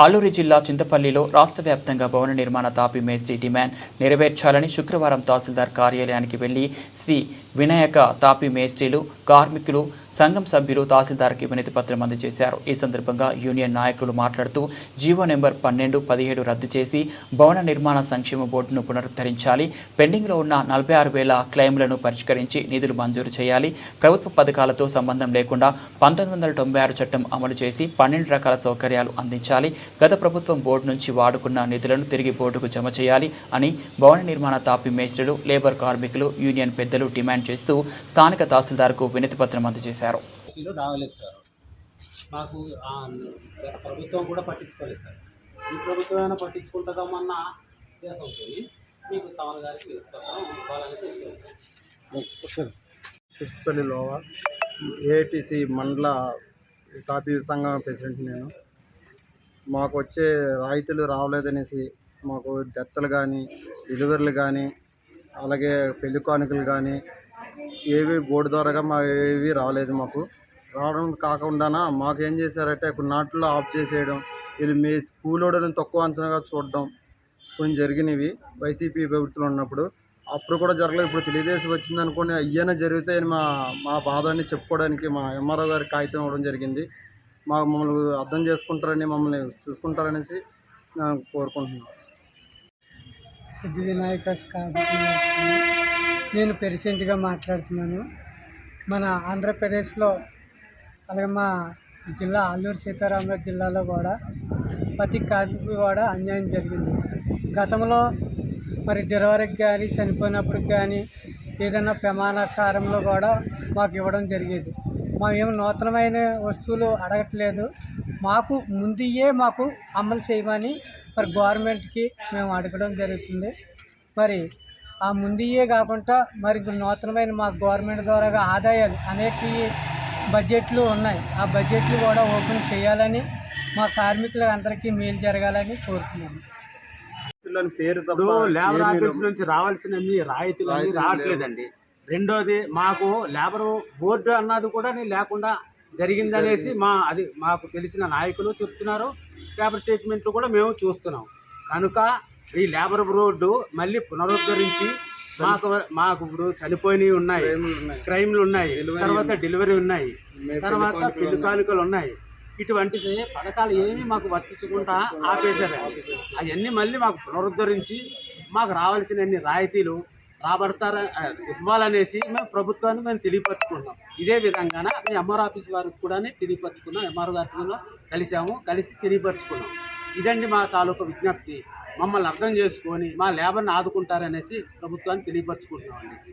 అల్లూరి జిల్లా చింతపల్లిలో రాష్ట్ర వ్యాప్తంగా భవన నిర్మాణ తాపి మేస్త్రి డిమాండ్ నెరవేర్చాలని శుక్రవారం తహసీల్దార్ కార్యాలయానికి వెళ్ళి శ్రీ వినాయక తాపి మేస్త్రీలు కార్మికులు సంఘం సభ్యులు తహసీల్దార్కి వినతి పత్రం అందజేశారు. ఈ సందర్భంగా యూనియన్ నాయకులు మాట్లాడుతూ జీవో నెంబర్ పన్నెండు పదిహేడు రద్దు చేసి భవన నిర్మాణ సంక్షేమ బోర్డును పునరుద్ధరించాలి. పెండింగ్లో ఉన్న నలభై ఆరు వేల క్లెయిమ్లను పరిష్కరించి నిధులు మంజూరు చేయాలి. ప్రభుత్వ పథకాలతో సంబంధం లేకుండా పంతొమ్మిది వందల తొంభై ఆరు చట్టం అమలు చేసి పన్నెండు రకాల సౌకర్యాలు అందించాలి. గత ప్రభుత్వం బోర్డు నుంచి వాడుకున్న నిధులను తిరిగి బోర్డుకు జమ చేయాలి అని భవన నిర్మాణ తాపీ మేస్త్రులు లేబర్ కార్మికులు యూనియన్ పెద్దలు డిమాండ్ చేస్తూ స్థానిక తహసీల్దార్కు వినతి పత్రం అందజేశారు. మాకు ప్రభుత్వం కూడా పట్టించుకోలేదు సార్. ఈ ప్రభుత్వం అయినా పట్టించుకుంటుందామన్న ఉద్దేశంతో మీకు తమల గారికి ఇవ్వాలనేసి వచ్చాను ఏఐటిసి మండల తాపీ సంఘం ప్రెసిడెంట్ నేను. మాకు వచ్చే రాయితీలు రావలేదనేసి మాకు డెత్తులు కానీ డెలివరీలు కానీ అలాగే పెళ్ళి కానుకలు కానీ ఏవి బోర్డు ద్వారాగా మా ఏవి రాలేదు మాకు. రావడం కాకుండా మాకు ఏం చేశారంటే కొన్ని నాట్లో ఆఫ్ చేసేయడం వీళ్ళు మీ స్కూల్ తక్కువ అంచనాగా చూడడం కొన్ని జరిగినవి వైసీపీ ప్రభుత్వంలో ఉన్నప్పుడు. అప్పుడు కూడా జరగలేదు ఇప్పుడు తెలియజేసి వచ్చింది అనుకోని అయ్యనే జరిగితే మా మా బాధని చెప్పుకోవడానికి మా ఎంఆర్ఓ గారి కాగితం ఇవ్వడం జరిగింది. మా మమ్మల్ని అర్థం చేసుకుంటారని మమ్మల్ని చూసుకుంటారనేసి కోరుకుంటున్నాను. సిద్ధి వినాయక నేను పెరిసెంట్గా మాట్లాడుతున్నాను. మన ఆంధ్రప్రదేశ్లో అలాగే మా జిల్లా అల్లూరు సీతారామరాజు జిల్లాలో కూడా ప్రతి కార్మికు కూడా అన్యాయం జరిగింది. గతంలో మరి డెలివరీకి కానీ చనిపోయినప్పటికి కానీ ఏదైనా ప్రమాణకారంలో కూడా మాకు ఇవ్వడం జరిగేది. మేము నూతనమైన వస్తువులు అడగట్లేదు. మాకు ముందుయే మాకు అమలు చేయమని మరి గవర్నమెంట్కి మేము అడగడం జరుగుతుంది. మరి ఆ ముందుయే కాకుండా మరి నూతనమైన మా గవర్నమెంట్ ద్వారా ఆదాయాలు అనేక బడ్జెట్లు ఉన్నాయి. ఆ బడ్జెట్లు కూడా ఓపెన్ చేయాలని మా కార్మికులకు అందరికీ మేలు జరగాలని కోరుతున్నాను పేరు లేబర్ ఆఫీస్. నుంచి రావాల్సినవి అన్నీ రాయితీలు రావట్లేదండి. రెండోది మాకు లేబర్ బోర్డు అన్నది కూడా లేకుండా జరిగిందనేసి మా అది మాకు తెలిసిన నాయకులు చెప్తున్నారు. పేపర్ స్టేట్మెంట్లు కూడా మేము చూస్తున్నాం. కనుక ఈ లేబర్ బోర్డు మళ్ళీ పునరుద్ధరించి మాకు మాకు ఇప్పుడు చనిపోయినవి ఉన్నాయి. క్రైమ్లు ఉన్నాయి. తర్వాత డెలివరీ ఉన్నాయి. తర్వాత పెళ్ళి కానుకలు ఉన్నాయి. ఇటువంటి పథకాలు ఏమీ మాకు వర్తించకుండా ఆపేశారు. అవన్నీ మళ్ళీ మాకు పునరుద్ధరించి మాకు రావాల్సిన రాయితీలు రాబడతారా ఇవ్వాలనేసి మేము ప్రభుత్వాన్ని మేము తెలియపరుచుకున్నాం. ఇదే విధంగా మేము ఎంఆర్ ఆఫీస్ వారికి కూడా తెలియపరచుకున్నాం ఎంఆర్ గారితో కలిసాము కలిసి తెలియపరచుకున్నాం. ఇదండి మా తాలూకా విజ్ఞప్తి. మమ్మల్ని అర్థం చేసుకొని మా లేబర్ని ఆదుకుంటారనేసి ప్రభుత్వాన్ని తెలియపరచుకుంటున్నామండి.